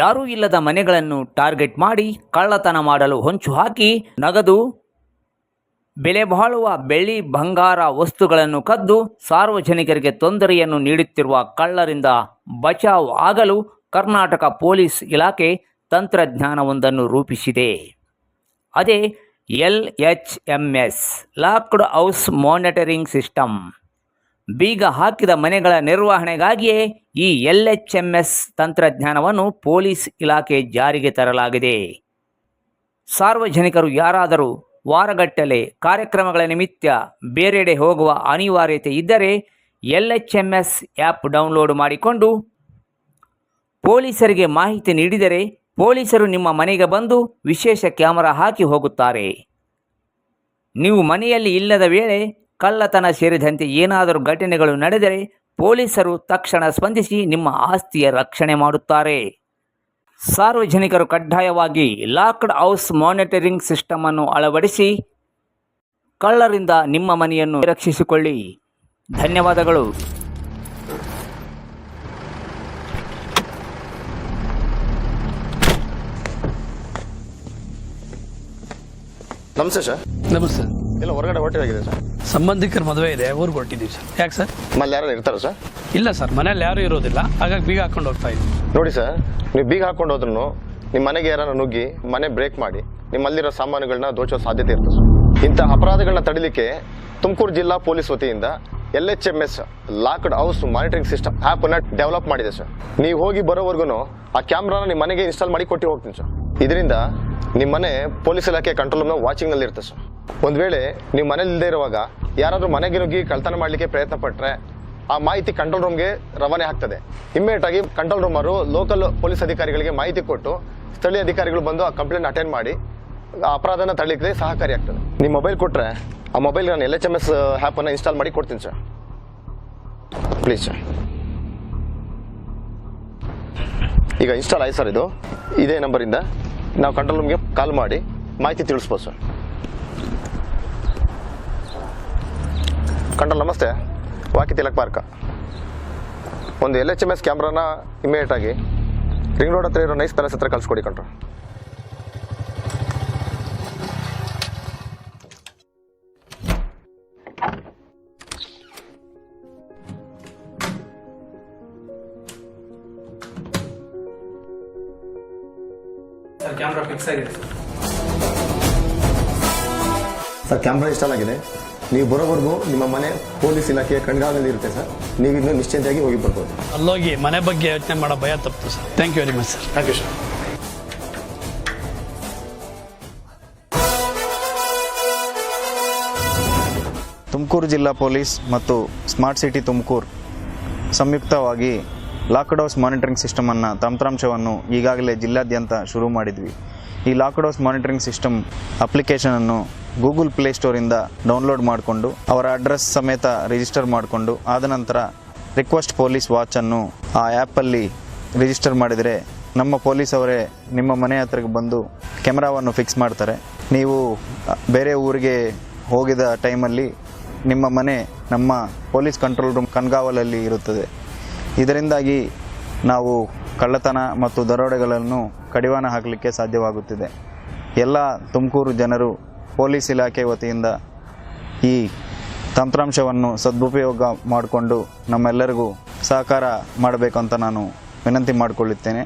ಯಾರೂ ಇಲ್ಲದ ಮನೆಗಳನ್ನು ಟಾರ್ಗೆಟ್ ಮಾಡಿ ಕಳ್ಳತನ ಮಾಡಲು ಹೊಂಚು ಹಾಕಿ ನಗದು ಬೆಲೆ ಬಾಳುವ ಬೆಳ್ಳಿ ಬಂಗಾರ ವಸ್ತುಗಳನ್ನು ಕದ್ದು ಸಾರ್ವಜನಿಕರಿಗೆ ತೊಂದರೆಯನ್ನು ನೀಡುತ್ತಿರುವ ಕಳ್ಳರಿಂದ ಬಚಾವ್ ಆಗಲು ಕರ್ನಾಟಕ ಪೊಲೀಸ್ ಇಲಾಖೆ ತಂತ್ರಜ್ಞಾನವೊಂದನ್ನು ರೂಪಿಸಿದೆ. ಅದೇ L H M S locked house monitoring system. ಬೀಗ ಹಾಕಿದ ಮನೆಗಳ ನಿರ್ವಹಣೆಗಾಗಿಯೇ ಈ ಎಲ್ ಎಚ್ ಎಂ ಎಸ್ ತಂತ್ರಜ್ಞಾನವನ್ನು ಪೊಲೀಸ್ ಇಲಾಖೆ ಜಾರಿಗೆ ತರಲಾಗಿದೆ. ಸಾರ್ವಜನಿಕರು ಯಾರಾದರೂ ವಾರಗಟ್ಟಲೆ ಕಾರ್ಯಕ್ರಮಗಳ ನಿಮಿತ್ತ ಬೇರೆಡೆ ಹೋಗುವ ಅನಿವಾರ್ಯತೆ ಇದ್ದರೆ L H M S app download ಮಾಡಿಕೊಂಡು ಪೊಲೀಸರಿಗೆ ಮಾಹಿತಿ ನೀಡಿದರೆ ಪೊಲೀಸರು ನಿಮ್ಮ ಮನೆಗೆ ಬಂದು ವಿಶೇಷ ಕ್ಯಾಮರಾ ಹಾಕಿ ಹೋಗುತ್ತಾರೆ. ನೀವು ಮನೆಯಲ್ಲಿ ಇಲ್ಲದ ವೇಳೆ ಕಳ್ಳತನ ಸೇರಿದಂತೆ ಏನಾದರೂ ಘಟನೆಗಳು ನಡೆದರೆ ಪೊಲೀಸರು ತಕ್ಷಣ ಸ್ಪಂದಿಸಿ ನಿಮ್ಮ ಆಸ್ತಿಯ ರಕ್ಷಣೆ ಮಾಡುತ್ತಾರೆ. ಸಾರ್ವಜನಿಕರು ಕಡ್ಡಾಯವಾಗಿ ಲಾಕ್ಡ್ ಹೌಸ್ ಮಾನಿಟರಿಂಗ್ ಸಿಸ್ಟಮ್ ಅನ್ನು ಅಳವಡಿಸಿ ಕಳ್ಳರಿಂದ ನಿಮ್ಮ ಮನೆಯನ್ನು ರಕ್ಷಿಸಿಕೊಳ್ಳಿ. ಧನ್ಯವಾದಗಳು. ನಮಸ್ತೆ ಸರ್. ನಮಸ್ತೆ. ಎಲ್ಲ ಹೊರಗಡೆ ಹೊರಟಿದಾಗಿದೆ ಸರ್. ಸಂಬಂಧಿಕರ ಮದುವೆ ಇದೆ ಊರಿಗೆ ಹೊರಟಿದ್ದೀವಿ ಸರ್. ಯಾಕೆ ಸರ್? ಮನೇಲಿ ಯಾರು ಇರ್ತಾರ ಸರ್? ಇಲ್ಲ ಸರ್ ಮನೇಲಿ ಯಾರು ಇರೋದಿಲ್ಲ. ಹಾಗಾಗಿ ಬೀಗ ಹಾಕೊಂಡು ಹೋಗ್ತಾ ಇದ್ದೀವಿ ನೋಡಿ ಸರ್ ನೀವು ಬೀಗ ಹಾಕೊಂಡು ಹೋದ್ರೂ ನಿಮ್ಮ ಮನೆಗೆ ಯಾರನ್ನ ನುಗ್ಗಿ ಮನೆ ಬ್ರೇಕ್ ಮಾಡಿ ನಿಮ್ಮಲ್ಲಿರೋ ಸಾಮಾನುಗಳನ್ನ ದೋಚೋ ಸಾಧ್ಯತೆ ಇರ್ತದೆ ಸರ್. ಇಂಥ ಅಪರಾಧಗಳನ್ನ ತಡಿಲಿಕ್ಕೆ ತುಮಕೂರು ಜಿಲ್ಲಾ ಪೊಲೀಸ್ ವತಿಯಿಂದ L H M S locked house monitoring system app ಅನ್ನ ಡೆವಲಪ್ ಮಾಡಿದೆ ಸರ್. ನೀವು ಹೋಗಿ ಬರೋವರೆಗೂ ಆ ಕ್ಯಾಮ್ರಾನ ನಿಮ್ಮ ಮನೆಗೆ ಇನ್ಸ್ಟಾಲ್ ಮಾಡಿ ಕೊಟ್ಟು ಹೋಗ್ತೀನಿ ಸರ್. ಇದರಿಂದ ನಿಮ್ಮ ಮನೆ ಪೊಲೀಸ್ ಇಲಾಖೆ ಕಂಟ್ರೋಲ್ ವಾಚಿಂಗ್ನಲ್ಲಿ ಇರುತ್ತೆ ಸರ್. ಒಂದ್ ವೇಳೆ ನೀವು ಮನೇಲಿ ಇಲ್ಲದೆ ಇರುವಾಗ ಯಾರಾದರೂ ಮನೆಗೆ ನುಗ್ಗಿ ಕಳ್ತನ ಮಾಡಲಿಕ್ಕೆ ಪ್ರಯತ್ನ ಪಟ್ಟರೆ ಆ ಮಾಹಿತಿ ಕಂಟ್ರೋಲ್ ರೂಮ್ಗೆ ರವಾನೆ ಆಗ್ತದೆ. ಇಮ್ಮಿಡಿಯೇಟ್ ಆಗಿ ಕಂಟ್ರೋಲ್ ರೂಮರು ಲೋಕಲ್ ಪೊಲೀಸ್ ಅಧಿಕಾರಿಗಳಿಗೆ ಮಾಹಿತಿ ಕೊಟ್ಟು ಸ್ಥಳೀಯ ಅಧಿಕಾರಿಗಳು ಬಂದು ಆ ಕಂಪ್ಲೇಂಟ್ ಅಟೆಂಡ್ ಮಾಡಿ ಅಪರಾಧನ ತಳ್ಳಿಕ್ಕೆ ಸಹಕಾರಿ ಆಗ್ತದೆ. ನಿಮ್ಮ ಮೊಬೈಲ್ ಕೊಟ್ರೆ ಆ ಮೊಬೈಲ್ ನಾನು ಎಲ್ ಎಚ್ ಎಂ ಎಸ್ ಆ್ಯಪನ್ನು ಇನ್ಸ್ಟಾಲ್ ಮಾಡಿ ಕೊಡ್ತೀನಿ ಸರ್ ಪ್ಲೀಸ್ ಸರ್ ಈಗ ಇನ್ಸ್ಟಾಲ್ ಆಯ್ತು ಸರ್ ಇದು. ಇದೇ ನಂಬರಿಂದ ನಾವು ಕಂಟ್ರೋಲ್ ರೂಮ್ಗೆ ಕಾಲ್ ಮಾಡಿ ಮಾಹಿತಿ ತಿಳಿಸ್ಬೋದು ಸರ್ ಕಂಟ್ರೋಲ್ ನಮಸ್ತೆ. Walkie Tilak park. ಒಂದು ಎಲ್ ಎಚ್ ಎಂ ಎಸ್ ಕ್ಯಾಮ್ರಾನ ಇಮಿಡಿಯೇಟ್ ಆಗಿ ರಿಂಗ್ ರೋಡ್ ಹತ್ರ ಇರೋ ನೈಸ್ ಪ್ಯಾಲೇಸ್ ಹತ್ರ ಕಳ್ಸಿಕೊಡಿ ಸರ್ ಕ್ಯಾಮ್ರಾ ಫಿಕ್ಸ್ ಆಗಿದೆ. ಸರ್ ಸರ್ ಕ್ಯಾಮ್ರಾ ಇನ್ಸ್ಟಾಲ್ ಆಗಿದೆ. ನೀವು ಬರೋವರೆಗೂ ನಿಮ್ಮ ಮನೆ ಪೊಲೀಸ್ ಇಲಾಖೆಯ ಕಣ್ಗಾವಲಲ್ಲಿ ಇರುತ್ತೆ ಸರ್. ನೀವು ಇನ್ನೂ ನಿಶ್ಚಿಂತೆಯಾಗಿ ಹೋಗಿ ಬರ್ಬೋದು. ಅಲ್ಲೋಗಿ ಮನೆ ಬಗ್ಗೆ ಯೋಚನೆ ಮಾಡೋ ಭಯ ತಪ್ಪಿತು sir. Thank you very much sir thank you sir Tumakuru ಜಿಲ್ಲಾ ಪೊಲೀಸ್ ಮತ್ತು ಸ್ಮಾರ್ಟ್ ಸಿಟಿ ತುಮಕೂರು ಸಂಯುಕ್ತವಾಗಿ ಲಾಕ್ಡೌಸ್ ಮಾನಿಟರಿಂಗ್ ಸಿಸ್ಟಮನ್ನು ತಂತ್ರಾಂಶವನ್ನು ಈಗಾಗಲೇ ಜಿಲ್ಲಾದ್ಯಂತ ಶುರು ಮಾಡಿದ್ವಿ. ಈ ಲಾಕ್ಡೌಸ್ ಮಾನಿಟರಿಂಗ್ ಸಿಸ್ಟಮ್ ಅಪ್ಲಿಕೇಶನನ್ನು ಗೂಗಲ್ ಪ್ಲೇ ಸ್ಟೋರಿಂದ ಡೌನ್ಲೋಡ್ ಮಾಡಿಕೊಂಡು, ಅವರ ಅಡ್ರೆಸ್ ಸಮೇತ ರಿಜಿಸ್ಟರ್ ಮಾಡಿಕೊಂಡು, ಆದ ನಂತರ ರಿಕ್ವೆಸ್ಟ್ ಪೊಲೀಸ್ ವಾಚನ್ನು ಆ ಆ್ಯಪಲ್ಲಿ ರಿಜಿಸ್ಟರ್ ಮಾಡಿದರೆ ನಮ್ಮ ಪೊಲೀಸ್ ಅವರೇ ನಿಮ್ಮ ಮನೆ ಹತ್ರಕ್ಕೆ ಬಂದು ಕ್ಯಾಮ್ರಾವನ್ನು ಫಿಕ್ಸ್ ಮಾಡ್ತಾರೆ. ನೀವು ಬೇರೆ ಊರಿಗೆ ಹೋಗಿದ ಟೈಮಲ್ಲಿ ನಿಮ್ಮ ಮನೆ, ನಮ್ಮ ಪೊಲೀಸ್ ಕಂಟ್ರೋಲ್ ರೂಮ್ ಕಣ್ಗಾವಲಲ್ಲಿ ಇರುತ್ತದೆ. ಇದರಿಂದಾಗಿ ನಾವು ಕಳ್ಳತನ ಮತ್ತು ದರೋಡೆಗಳನ್ನು ಕಡಿವಾಣ ಹಾಕಲಿಕ್ಕೆ ಸಾಧ್ಯವಾಗುತ್ತಿದೆ. ಎಲ್ಲ ತುಮಕೂರು ಜನರು ಪೊಲೀಸ್ ಇಲಾಖೆ ವತಿಯಿಂದ ಈ ತಂತ್ರಾಂಶವನ್ನು ಸದುಪಯೋಗ ಮಾಡಿಕೊಂಡು ನಮ್ಮೆಲ್ಲರಿಗೂ ಸಹಕಾರ ಮಾಡಬೇಕಂತ ನಾನು ವಿನಂತಿ ಮಾಡಿಕೊಳ್ಳುತ್ತೇನೆ.